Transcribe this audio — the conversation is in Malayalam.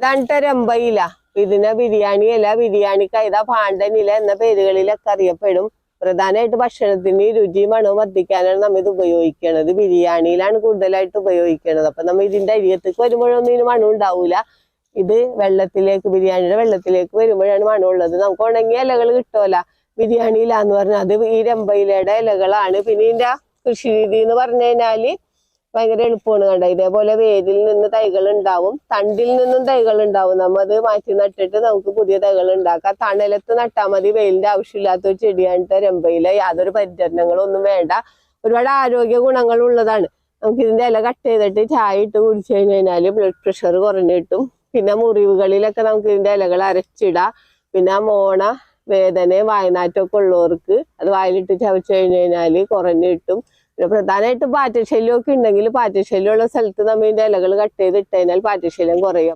ഇതാണ് രമ്പയില ഇതിനെ ബിരിയാണി അല്ല ബിരിയാണി കൈത പാണ്ടൻ ഇല എന്ന പേരുകളിലൊക്കെ അറിയപ്പെടും. പ്രധാനമായിട്ട് ഭക്ഷണത്തിന് രുചി മണവും വർദ്ധിക്കാനാണ് നമ്മൾ ഇത് ഉപയോഗിക്കുന്നത് ബിരിയാണിയിലാണ് കൂടുതലായിട്ട് ഉപയോഗിക്കുന്നത് അപ്പൊ നമ്മൾ ഇതിന്റെ അരിയത്തേക്ക് വരുമ്പോഴൊന്നും ഇതിന് മണം ഉണ്ടാവൂല. ഇത് വെള്ളത്തിലേക്ക് ബിരിയാണിയുടെ വെള്ളത്തിലേക്ക് വരുമ്പോഴാണ് മണം ഉള്ളത്. നമുക്ക് ഉണങ്ങിയ ഇലകൾ കിട്ടുമല്ല ബിരിയാണിയില എന്ന് പറഞ്ഞാൽ അത് ഈ രമ്പയിലയുടെ ഇലകളാണ്. പിന്നെ ഇതിന്റെ കൃഷി രീതി എന്ന് പറഞ്ഞു കഴിഞ്ഞാൽ ഭയങ്കര എളുപ്പമാണ് കണ്ട? ഇതേപോലെ വേരിൽ നിന്ന് തൈകൾ ഉണ്ടാവും തണ്ടിൽ നിന്നും തൈകൾ ഉണ്ടാവും. നമ്മൾ അത് മാറ്റി നട്ടിട്ട് നമുക്ക് പുതിയ തൈകൾ ഉണ്ടാക്കാം. തണലത്ത് നട്ടാൽ മതി വെയിലിന്റെ ആവശ്യമില്ലാത്ത ഒരു ചെടിയാണ് രമ്പയില. യാതൊരു പരിചരണങ്ങളും ഒന്നും വേണ്ട. ഒരുപാട് ആരോഗ്യ ഗുണങ്ങൾ ഉള്ളതാണ്. നമുക്ക് ഇതിന്റെ ഇല കട്ട് ചെയ്തിട്ട് ചായ ഇട്ട് കുടിച്ചു കഴിഞ്ഞാൽ ബ്ലഡ് പ്രഷർ കുറഞ്ഞു കിട്ടും. പിന്നെ മുറിവുകളിലൊക്കെ നമുക്ക് ഇതിന്റെ ഇലകൾ അരച്ചിടാം. പിന്നെ മോണ വേദന വായനാറ്റമൊക്കെ ഉള്ളവർക്ക് അത് വായിലിട്ട് ചവച്ചു കഴിഞ്ഞു കഴിഞ്ഞാൽ കുറഞ്ഞു കിട്ടും. പിന്നെ പ്രധാനമായിട്ടും പാറ്റശല്യമൊക്കെ ഉണ്ടെങ്കിൽ പാറ്റശല്യമുള്ള സ്ഥലത്ത് നമ്മൾ ഇലകൾ കട്ട് ചെയ്ത് ഇട്ട് കഴിഞ്ഞാൽ പാറ്റശല്യം കുറയും.